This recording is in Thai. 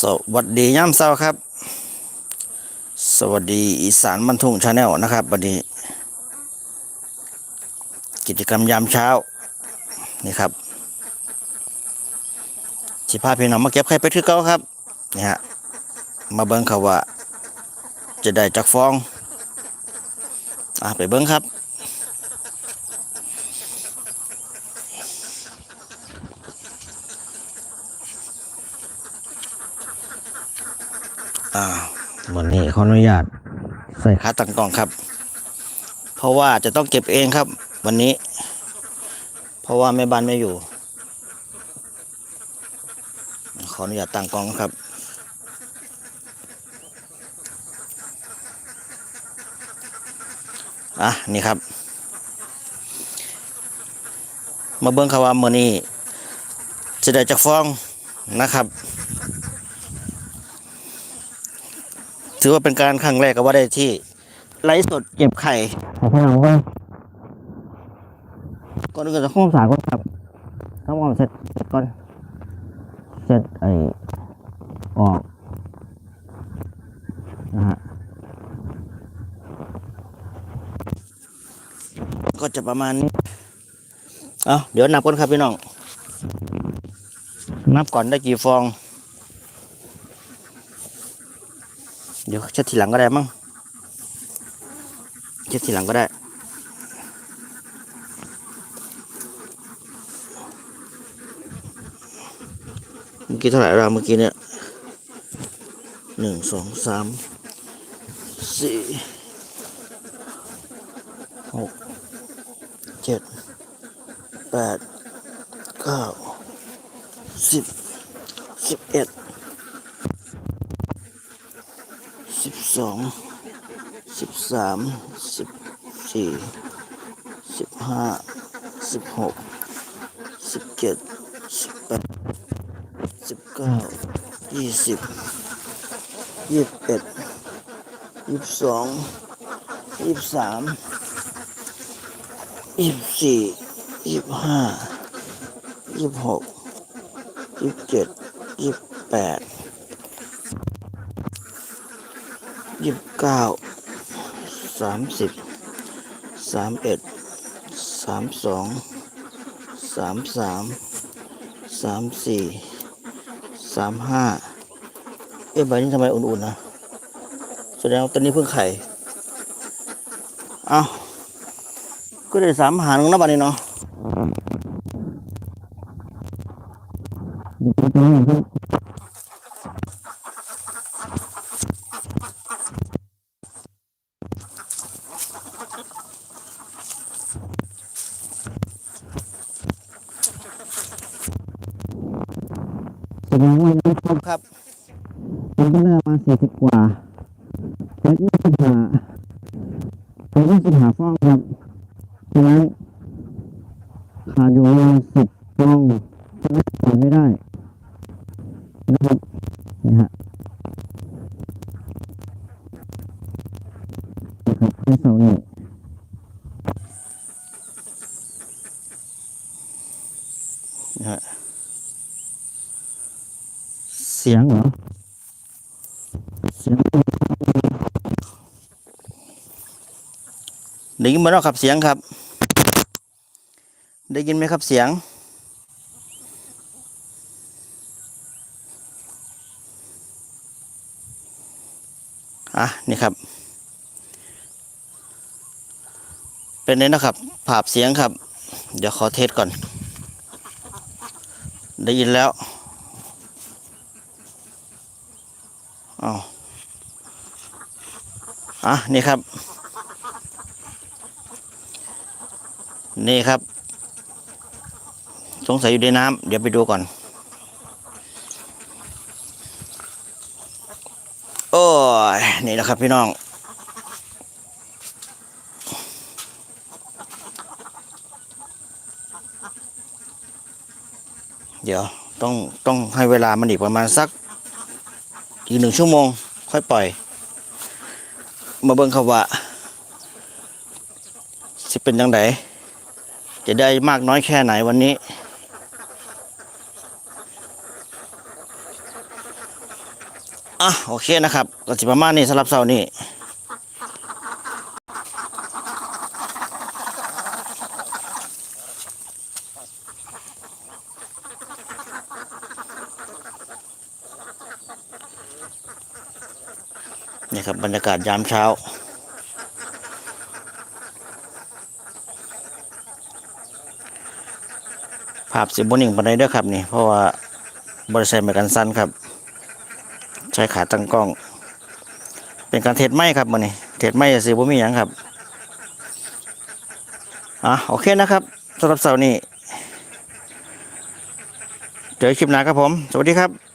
สวัสดีย่ำเช้าครับ สวัสดีอีสานบรรทุงชาแนลนะครับวันนี้ กิจกรรมยามเช้านี่ครับสิพาพี่น้องมาเก็บไข่เป็ดคือเก่าครับนี่ฮะมาเบิ้งเขาว่า จะได้จากฟองอะไปเบิ้งครับ อ่าวันนี้ขออนุญาตใส่ขาตั้งกล้องครับ เพราะว่าจะต้องเก็บเองครับ วันนี้ เพราะว่าแม่บ้านไม่อยู่ ขออนุญาตตั้งกล้องครับอะนี่ครับ มาเบิ้งครับว่ามื่อนี้จะได้จากฟองนะครับ ถือว่าเป็นการครั้งแรกก็ว่าได้ที่ไลฟ์สดเก็บไข่ของพี่น้องว่าก่อนอื่นจะข้องสารก่อนครับทำความเสร็จเสร็จก่อนเสร็จไอออกนะฮะก็จะประมาณนี้ เอาเดี๋ยวนับก่อนครับพี่น้อง นับก่อนได้กี่ฟอง เดี๋ยวเช็ดทีหลังก็ได้มั้งเช็ดทีหลังก็ได้ เมื่อกี้เท่าไหร่เราเมื่อกี้เนี่ยหนึ่งสองสามสี่หกเจ็ดแปดเก้าสิบสิบเอ็ด สองสิบสามสิบสี่สิบห้าสิบหกสิบเจ็ดสิบแปดสิบเก้ายี่สิบยี่สิบเอ็ดยี่สิบสองยี่สิบสามยี่สิบสี่ยี่สิบห้ายี่สิบหกยี่สิบเจ็ดยี่สิบแปด ยี่สิบเก้าสามสิบสามเอ็ดสามสองสามสามสามสี่สามห้าเอ๊ะใบนี้ทำไมอุ่นๆนะแสดงว่าตอนนี้เพิ่งไข่ เอาก็ได้สามหารนะบัดนี้เนาะเดี๋ยวไปตรงนี้ครับ แสดงว่ายังไม่ครบครับผมก็ได้มาสี่สิบกว่าแล้วยี่สิบห้าผมยี่สิบห้าฟองครับฉะนั้นขาดอยู่ประมาณสิบฟองจะไม่ใส่ไม่ได้นะครับนี่ฮะนะครับในเสานี้นะฮะ เสียงเหรอ เสียงได้ยินไหมเนาะครับเสียงครับ ได้ยินไหมครับเสียง อะ นี่ครับ เป็นไงนะครับ ภาพเสียงครับ เดี๋ยวขอเทสก่อน ได้ยินแล้ว อ๋ออะนี่ครับ นี่ครับ สงสัยอยู่ในน้ำเดี๋ยวไปดูก่อน โอ้ย นี่แหละครับพี่น้องเดี๋ยวต้องต้องให้เวลามันอีกประมาณสัก อีกหนึ่งชั่วโมง ค่อยปล่อย มาเบิ่งขาว่าสิเป็นยังไงจะได้มากน้อยแค่ไหนวันนี้อะโอเคนะครับก็สิประมาณนี้สำหรับเสาร์นี้ นี่ครับบรรยากาศยามเช้า ภาพสิบนิ่งปันไดเด้อครับนี่ เพราะว่าบริษัทเหมือนกันสั้นครับ ใช้ขาตั้งกล้อง เป็นการเทสไม้ครับมันนี่เทสไม้สิบ่มีหยังครับอะโอเคนะครับสำหรับเสาร์นี้เจอคลิปหน้าครับผม สวัสดีครับ